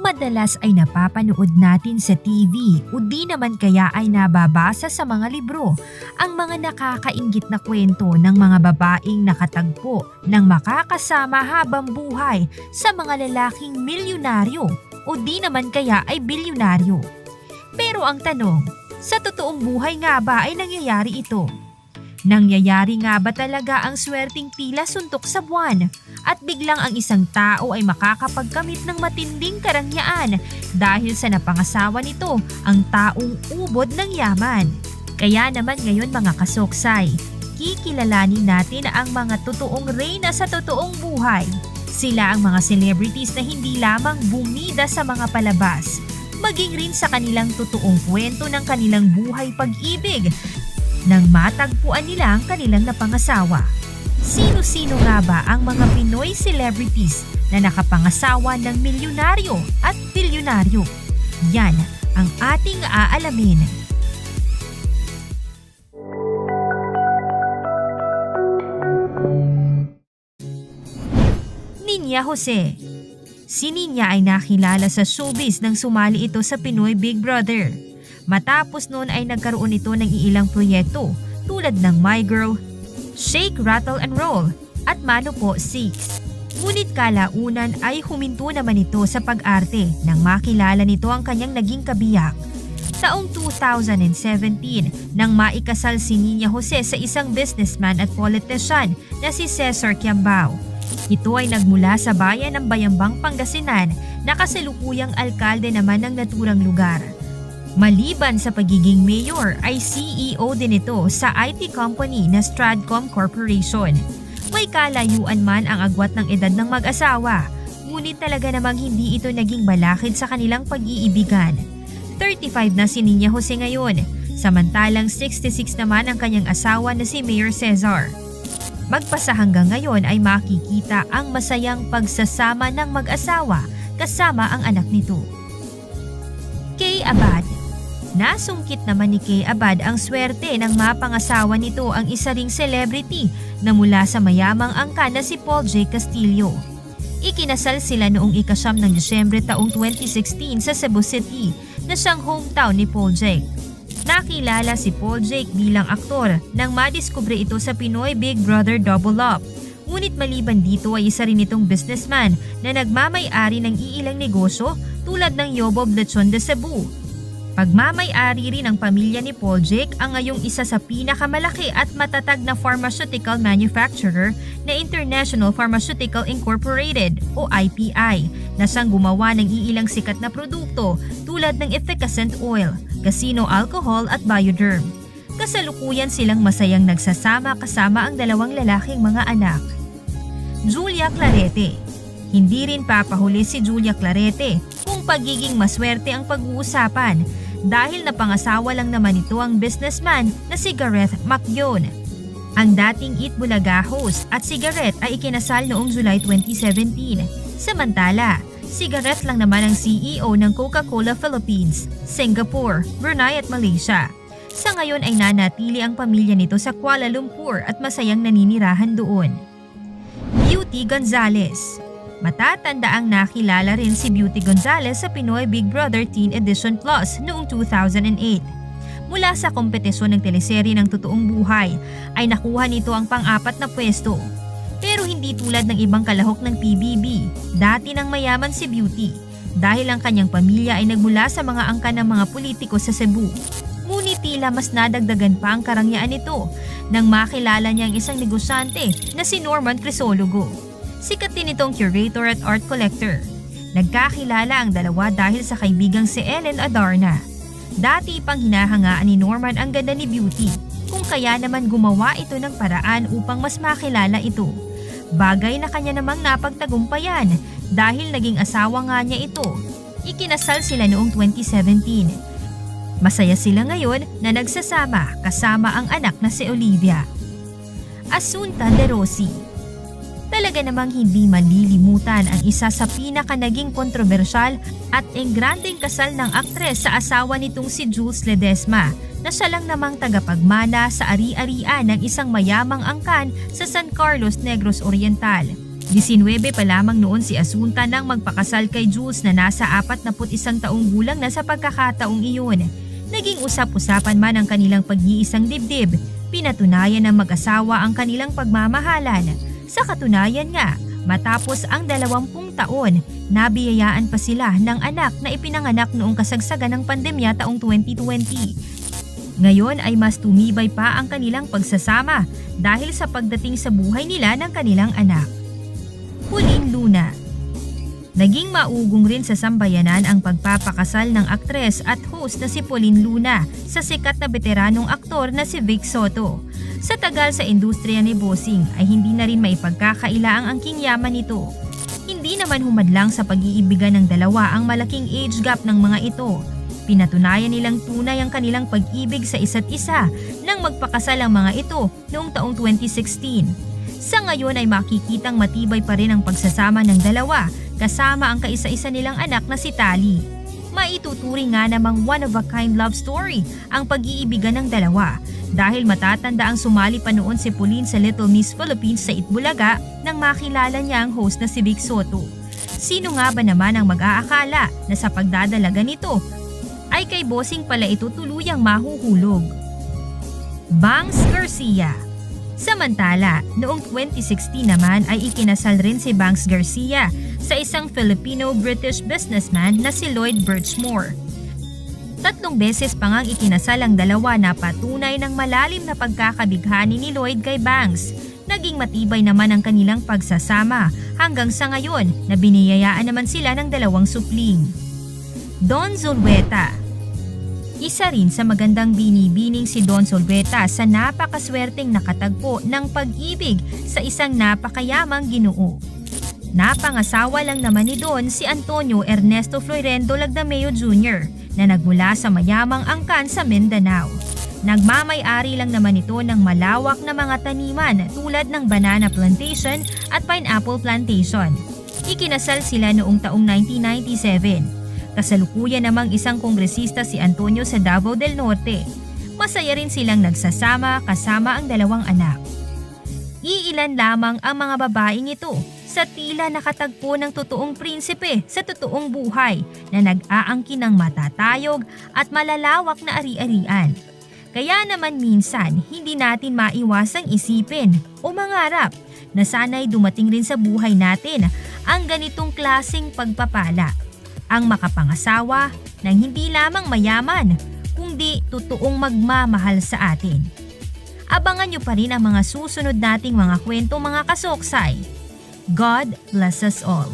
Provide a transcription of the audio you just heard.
madalas ay napapanood natin sa TV o di naman kaya ay nababasa sa mga libro ang mga nakakaingit na kwento ng mga babaeng nakatagpo ng makakasama habang buhay sa mga lalaking milyonaryo o di naman kaya ay bilyonaryo. Pero ang tanong, sa totoong buhay nga ba ay nangyayari ito? Nangyayari nga ba talaga ang swerting tila suntok sa buwan at biglang ang isang tao ay makakapagkamit ng matinding karangyaan dahil sa napangasawa nito ang taong ubod ng yaman? Kaya naman ngayon mga kasoksay, kikilalanin natin ang mga totoong reyna sa totoong buhay. Sila ang mga celebrities na hindi lamang bumida sa mga palabas, maging rin sa kanilang totoong kwento ng kanilang buhay pag-ibig nang matagpuan nila ang kanilang napangasawa. Sino-sino nga ba ang mga Pinoy celebrities na nakapangasawa ng milyonaryo at bilyonaryo? Yan ang ating aalamin. Ninya Jose Si Ninya ay nakilala sa showbiz nang sumali ito sa Pinoy Big Brother. Matapos noon ay nagkaroon ito ng iilang proyekto tulad ng My Girl, Shake, Rattle and Roll at Mano po 6. Ngunit kalaunan ay huminto naman ito sa pag-arte nang makilala nito ang kanyang naging kabiyak. Taong 2017 nang maikasal si Nina Jose sa isang businessman at politician na si Cesar Kiambao. Ito ay nagmula sa bayan ng Bayambang Pangasinan na kasalukuyang alkalde naman ng naturang lugar. Maliban sa pagiging mayor ay CEO din ito sa IT company na Stradcom Corporation. May kalayuan man ang agwat ng edad ng mag-asawa, ngunit talaga namang hindi ito naging balakid sa kanilang pag-iibigan. 35 na si Nina Jose ngayon, samantalang 66 naman ang kanyang asawa na si Mayor Cesar. Magpasa hanggang ngayon ay makikita ang masayang pagsasama ng mag-asawa kasama ang anak nito. Kay Abad Nasungkit naman ni Kay Abad ang swerte ng mapangasawa nito ang isa ring celebrity na mula sa mayamang angka na si Paul J. Castillo. Ikinasal sila noong ikasyam ng Disyembre taong 2016 sa Cebu City na siyang hometown ni Paul Jake. Nakilala si Paul Jake bilang aktor nang madiskubre ito sa Pinoy Big Brother Double Up. Ngunit maliban dito ay isa rin itong businessman na nagmamay-ari ng iilang negosyo tulad ng Yobob Lechon de Cebu. Pagmamay-ari rin ng pamilya ni Paul Jake ang ngayong isa sa pinakamalaki at matatag na pharmaceutical manufacturer na International Pharmaceutical Incorporated o IPI na siyang gumawa ng iilang sikat na produkto tulad ng efficacent oil, casino alcohol at bioderm. Kasalukuyan silang masayang nagsasama kasama ang dalawang lalaking mga anak. Julia Clarete Hindi rin papahuli si Julia Clarete kung pagiging maswerte ang pag-uusapan dahil napangasawa lang naman ito ang businessman na si Gareth Macyon. Ang dating Eat Bulaga host at si Gareth ay ikinasal noong July 2017. Samantala, si Gareth lang naman ang CEO ng Coca-Cola Philippines, Singapore, Brunei at Malaysia. Sa ngayon ay nanatili ang pamilya nito sa Kuala Lumpur at masayang naninirahan doon. Beauty Gonzalez Matatanda ang nakilala rin si Beauty Gonzalez sa Pinoy Big Brother Teen Edition Plus noong 2008. Mula sa kompetisyon ng teleserye ng totoong buhay ay nakuha nito ang pang-apat na pwesto. Pero hindi tulad ng ibang kalahok ng PBB, dati nang mayaman si Beauty dahil ang kanyang pamilya ay nagmula sa mga angka ng mga politiko sa Cebu. Ngunit tila mas nadagdagan pa ang karangyaan nito nang makilala niya ang isang negosyante na si Norman Crisologo. Sikat din itong curator at art collector. Nagkakilala ang dalawa dahil sa kaibigang si Ellen Adarna. Dati pang hinahangaan ni Norman ang ganda ni Beauty, kung kaya naman gumawa ito ng paraan upang mas makilala ito. Bagay na kanya namang napagtagumpayan dahil naging asawa nga niya ito. Ikinasal sila noong 2017. Masaya sila ngayon na nagsasama kasama ang anak na si Olivia. Asunta de Rossi Talaga namang hindi malilimutan ang isa sa pinaka naging kontrobersyal at engrandeng kasal ng aktres sa asawa nitong si Jules Ledesma na siya lang namang tagapagmana sa ari-arian ng isang mayamang angkan sa San Carlos Negros Oriental. 19 pa lamang noon si Asunta nang magpakasal kay Jules na nasa 41 taong gulang na sa pagkakataong iyon. Naging usap-usapan man ang kanilang pag-iisang dibdib, pinatunayan ng mag-asawa ang kanilang pagmamahalan. Sa katunayan nga, matapos ang 20 taon, nabiyayaan pa sila ng anak na ipinanganak noong kasagsagan ng pandemya taong 2020. Ngayon ay mas tumibay pa ang kanilang pagsasama dahil sa pagdating sa buhay nila ng kanilang anak. Huling Luna Naging maugong rin sa sambayanan ang pagpapakasal ng aktres at host na si Pauline Luna sa sikat na veteranong aktor na si Vic Soto. Sa tagal sa industriya ni Bossing ay hindi na rin maipagkakaila ang angking yaman nito. Hindi naman humadlang sa pag-iibigan ng dalawa ang malaking age gap ng mga ito. Pinatunayan nilang tunay ang kanilang pag-ibig sa isa't isa nang magpakasal ang mga ito noong taong 2016. Sa ngayon ay makikitang matibay pa rin ang pagsasama ng dalawa kasama ang kaisa-isa nilang anak na si Tali. Maituturing nga namang one-of-a-kind love story ang pag-iibigan ng dalawa dahil matatanda ang sumali pa noon si Pauline sa Little Miss Philippines sa Itbulaga nang makilala niya ang host na si Vic Soto. Sino nga ba naman ang mag-aakala na sa pagdadalaga nito ay kay bossing pala ito tuluyang mahuhulog? Bangs Garcia Samantala, noong 2016 naman ay ikinasal rin si Banks Garcia sa isang Filipino-British businessman na si Lloyd Birchmore. Tatlong beses pa ngang ikinasal ang dalawa na patunay ng malalim na pagkakabighani ni Lloyd kay Banks. Naging matibay naman ang kanilang pagsasama hanggang sa ngayon na biniyayaan naman sila ng dalawang supling. Don Zulueta isa rin sa magandang binibining si Don Solveta sa napakaswerteng nakatagpo ng pag-ibig sa isang napakayamang ginoo. Napangasawa lang naman ni Don si Antonio Ernesto Florendo Lagdameo Jr. na nagmula sa mayamang angkan sa Mindanao. Nagmamay-ari lang naman ito ng malawak na mga taniman tulad ng banana plantation at pineapple plantation. Ikinasal sila noong taong 1997 Kasalukuyan namang isang kongresista si Antonio sa Davao del Norte. Masaya rin silang nagsasama kasama ang dalawang anak. Iilan lamang ang mga babaeng ito sa tila nakatagpo ng totoong prinsipe sa totoong buhay na nag-aangkin ng matatayog at malalawak na ari-arian. Kaya naman minsan hindi natin maiwasang isipin o mangarap na sana'y dumating rin sa buhay natin ang ganitong klasing pagpapala ang makapangasawa ng hindi lamang mayaman, kundi totoong magmamahal sa atin. Abangan nyo pa rin ang mga susunod nating mga kwento mga kasoksay. God bless us all.